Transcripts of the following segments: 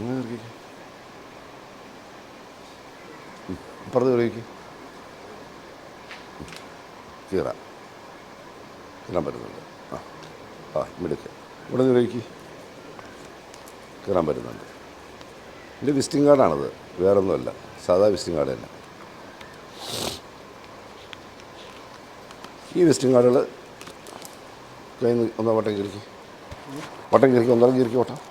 ഇങ്ങനെ കയറിക്ക് അപ്പുറത്ത് കയറിക്ക് കീറാം. കീറാൻ പറ്റുന്നുണ്ട്. ആ ആ മിടുക്ക് ഇവിടെ നിന്ന് കളിക്ക് കീറാൻ പറ്റുന്നുണ്ട്. എന്റെ വിസിറ്റിംഗ് കാർഡാണത്. വേറൊന്നുമല്ല. സാധാ വിസിറ്റിംഗ് കാർഡ് തന്നെ. ഈ വിസിറ്റിംഗ് കാർഡുകൾ കയ്യിൽ നിന്ന് ഒന്നാം വട്ടം കീറിക്ക്. വട്ടം കീറിക്ക് ഒന്നാം കീറിക്ക് വട്ടം.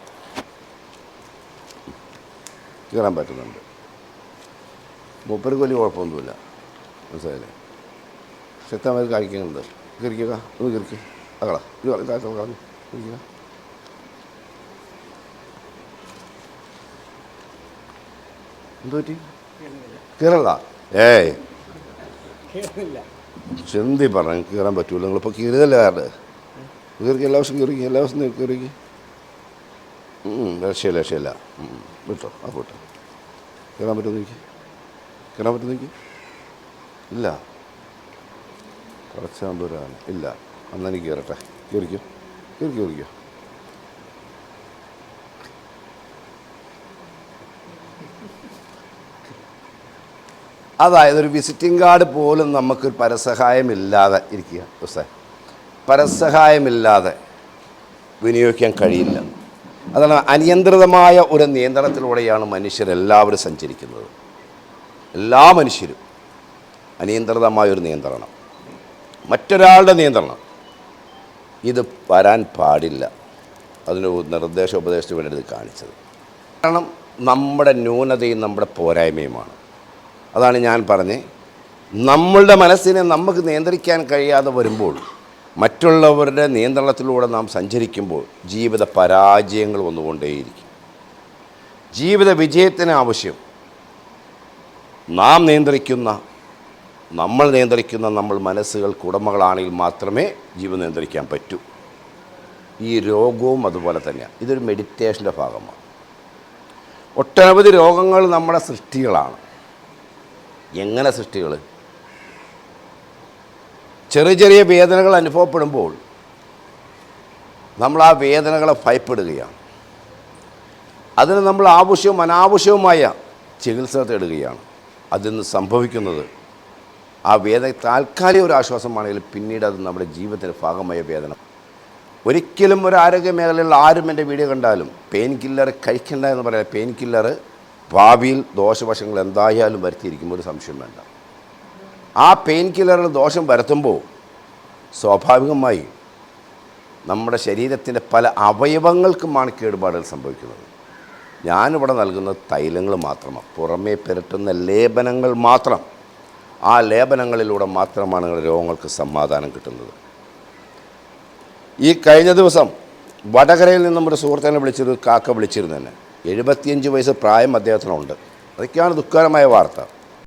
കീറാൻ പറ്റുന്നുണ്ട്. മൂപ്പർക്ക് വലിയ കുഴപ്പമൊന്നുമില്ല. മനസ്സിലായില്ലേ? ശക്തമായി കാണിക്കുന്നുണ്ട് കീറിക്കുക ഒന്ന് കീറിക്കുക അകളാ ഇത് കാഴ്ച കളഞ്ഞു കിരിക്കുക എന്തുപറ്റി കീറല്ല ഏയ്. ചെന്തി പറഞ്ഞു കീറാൻ പറ്റൂല. നിങ്ങളിപ്പോൾ കീറിയതല്ലേ കാരണം കീറിക്ക് എല്ലാ ദിവസവും കീറിക്ക് എല്ലാ ദിവസവും കീറിക്ക് രക്ഷയില്ല രക്ഷയില്ല വിട്ടോ ആ പോട്ടെ. കയറാൻ പറ്റുമോ എനിക്ക് കയറാൻ പറ്റുമോ എനിക്ക് ഇല്ല. കുറച്ചാകുമ്പോഴാണ് ഇല്ല. അന്ന് എനിക്ക് കയറട്ടെ കയറിക്കോ കയറി കയറിക്കോ അതായത് ഒരു വിസിറ്റിംഗ് കാർഡ് പോലും നമുക്ക് പരസഹായമില്ലാതെ ഇരിക്കുക ഉസ്തേ പരസഹായമില്ലാതെ വിനിയോഗിക്കാൻ കഴിയില്ല. അതാണ് അനിയന്ത്രിതമായ ഒരു നിയന്ത്രണത്തിലൂടെയാണ് മനുഷ്യരെല്ലാവരും സഞ്ചരിക്കുന്നത്. എല്ലാ മനുഷ്യരും അനിയന്ത്രിതമായ ഒരു നിയന്ത്രണം. മറ്റൊരാളുടെ നിയന്ത്രണം. ഇത് വരാൻ പാടില്ല. അതിന് നിർദ്ദേശ ഉപദേശത്തിന് വേണ്ടി ഇത് കാണിച്ചത്. കാരണം നമ്മുടെ ന്യൂനതയും നമ്മുടെ പോരായ്മയുമാണ്. അതാണ് ഞാൻ പറഞ്ഞ്. നമ്മളുടെ മനസ്സിനെ നമുക്ക് നിയന്ത്രിക്കാൻ കഴിയാതെ വരുമ്പോൾ മറ്റുള്ളവരുടെ നിയന്ത്രണത്തിലൂടെ നാം സഞ്ചരിക്കുമ്പോൾ ജീവിത പരാജയങ്ങൾ വന്നുകൊണ്ടേയിരിക്കും. ജീവിത വിജയത്തിന് ആവശ്യം നാം നിയന്ത്രിക്കുന്ന നമ്മൾ നിയന്ത്രിക്കുന്ന നമ്മൾ മനസ്സുകൾക്ക് ഉടമകളാണെങ്കിൽ മാത്രമേ ജീവിതം നിയന്ത്രിക്കാൻ പറ്റൂ. ഈ രോഗവും അതുപോലെ തന്നെയാണ്. ഇതൊരു മെഡിറ്റേഷന്റെ ഭാഗമാണ്. ഒട്ടനവധി രോഗങ്ങൾ നമ്മുടെ സൃഷ്ടികളാണ്. എങ്ങനെ സൃഷ്ടികൾ ചെറിയ ചെറിയ വേദനകൾ അനുഭവപ്പെടുമ്പോൾ നമ്മൾ ആ വേദനകളെ ഭയപ്പെടുകയാണ്. അതിന് നമ്മൾ ആവശ്യവും അനാവശ്യവുമായ ചികിത്സ തേടുകയാണ്. അതിൽ നിന്ന് സംഭവിക്കുന്നത് ആ വേദന താൽക്കാലിക ഒരു ആശ്വാസമാണെങ്കിൽ പിന്നീട് അത് നമ്മുടെ ജീവിതത്തിന്റെ ഭാഗമായ വേദന. ഒരിക്കലും ഒരു ആരോഗ്യ മേഖലയിൽ ആരും എന്റെ വീഡിയോ കണ്ടാലും പെയിൻ കില്ലർ കഴിക്കണ്ട എന്ന് പറയാം പെയിൻ കില്ലർ ഭാവിയിൽ ദോഷവശങ്ങൾ എന്തായാലും വരുത്തിയിരിക്കുമ്പോൾ ഒരു സംശയം വേണ്ട. ആ പെയിൻ കില്ലറിൽ ദോഷം വരുത്തുമ്പോൾ സ്വാഭാവികമായി നമ്മുടെ ശരീരത്തിന്റെ പല അവയവങ്ങൾക്കുമാണ് കേടുപാടുകൾ സംഭവിക്കുന്നത്. ഞാനിവിടെ നൽകുന്ന തൈലങ്ങൾ മാത്രമാണ് പുറമേ പുരട്ടുന്ന ലേപനങ്ങൾ മാത്രം ആ ലേപനങ്ങളിലൂടെ മാത്രമാണ് രോഗങ്ങൾക്ക് സമാധാനം കിട്ടുന്നത്. ഈ കഴിഞ്ഞ ദിവസം വടകരയിൽ നിന്നും ഒരു സുഹൃത്തിനെ വിളിച്ചിരുന്നു കാക്ക വിളിച്ചിരുന്നു തന്നെ എഴുപത്തിയഞ്ച് വയസ്സ് പ്രായം അദ്ദേഹത്തിനുണ്ട്. അതൊക്കെയാണ് ദുഃഖകരമായ വാർത്ത.